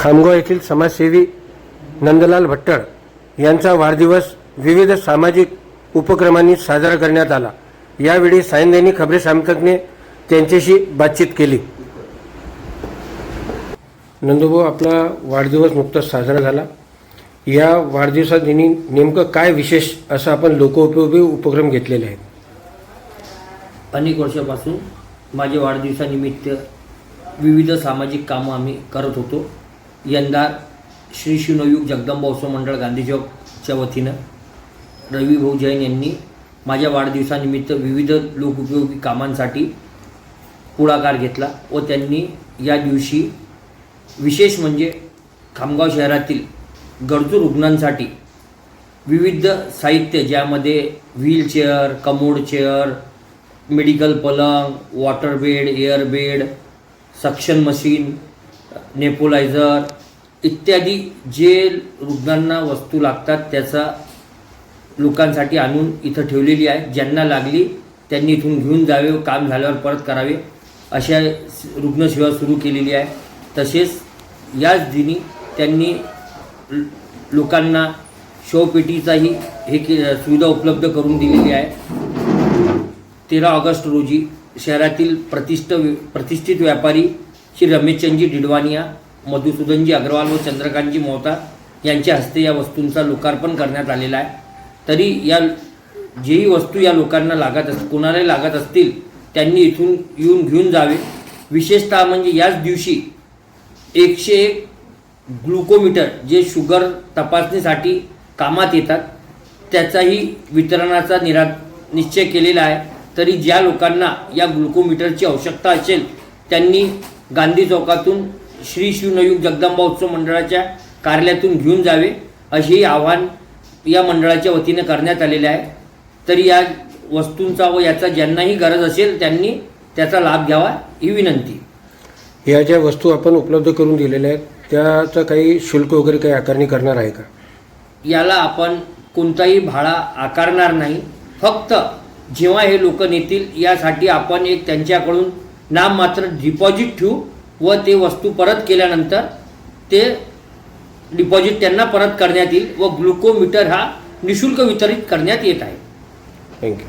खामगाव येथील समाजसेवी नंदलाल भट्टळ यांचा वाढदिवस विविध सामाजिक उपक्रमांनी साजरा करण्यात आला. यावेळी सायनदैनिक खबरे सामकने त्यांच्याशी बातचीत केली. नंदूभाऊ आपला वाढदिवस नुकताच साजरा झाला. या वाढदिवसादिनी नेमकं काय विशेष असं आपण लोकोपयोगी उपक्रम घेतलेले आहेत? अनेक वर्षापासून माझ्या वाढदिवसानिमित्त विविध सामाजिक कामं आम्ही करत होतो. यंदा श्री शिवनयुग जगदंबा उत्सव मंडळ गांधी चौकच्या वतीनं रवी भाऊ जैन यांनी माझ्या वाढदिवसानिमित्त विविध लोकउपयोगी कामांसाठी पुढाकार घेतला व त्यांनी या दिवशी विशेष म्हणजे खामगाव शहरातील गरजू रुग्णांसाठी विविध साहित्य ज्यामध्ये व्हीलचेअर कमोड चेअर मेडिकल पलंग water bed air bed suction machine nebuliser इत्यादी जे रुग्णांना वस्तू लागतात त्याचा लोकांसाठी आणून इथं ठेवलेली आहे. ज्यांना लागली त्यांनी इथून घेऊन जावे व काम झाल्यावर परत करावे अशा रुग्णसेवा सुरू केलेली आहे. तसेच याच दिनी त्यांनी लोकांना शवपेटीचाही हे के सुविधा उपलब्ध करून दिलेली आहे. तेरा ऑगस्ट रोजी शहरातील प्रतिष्ठ प्रतिष्ठित व्यापारी श्री रमेशचंदजी डिडवानिया मधुसूदनजी अग्रवाल व चंद्रकांतजी मोहता यांच्या हस्ते या वस्तूंचा लोकार्पण करण्यात आलेला आहे. तरी या जेही वस्तू या लोकांना लागत अस कोणालाही लागत असतील त्यांनी इथून येऊन घेऊन जावे. विशेषतः म्हणजे याच दिवशी एकशे एक ग्लुकोमीटर जे शुगर तपासणीसाठी कामात येतात त्याचाही वितरणाचा निरा निश्चय केलेला आहे. तरी ज्या लोकांना या ग्लुकोमीटरची आवश्यकता असेल त्यांनी गांधी चौकातून श्री शिवनयुग जगदंबा उत्सव मंडळाच्या कार्यालयातून घेऊन जावे असेही आव्हान या मंडळाच्या वतीनं करण्यात आलेले आहे. तरी या वस्तूंचा व याचा ज्यांनाही गरज असेल त्यांनी त्याचा लाभ घ्यावा ही विनंती. या ज्या वस्तू आपण उपलब्ध करून दिलेल्या आहेत त्याचं काही शुल्क वगैरे काही आकारणी करणार आहे का? याला आपण कोणताही भाडा आकारणार नाही. फक्त जेव्हा हे लोक नेतील यासाठी आपण एक त्यांच्याकडून नाममात्र डिपॉझिट ठेवू व ते वस्तू परत केल्यानंतर ते डिपॉझिट त्यांना परत करण्यात येईल व ग्लुकोमीटर हा निशुल्क वितरित करण्यात येत आहे. थँक्यू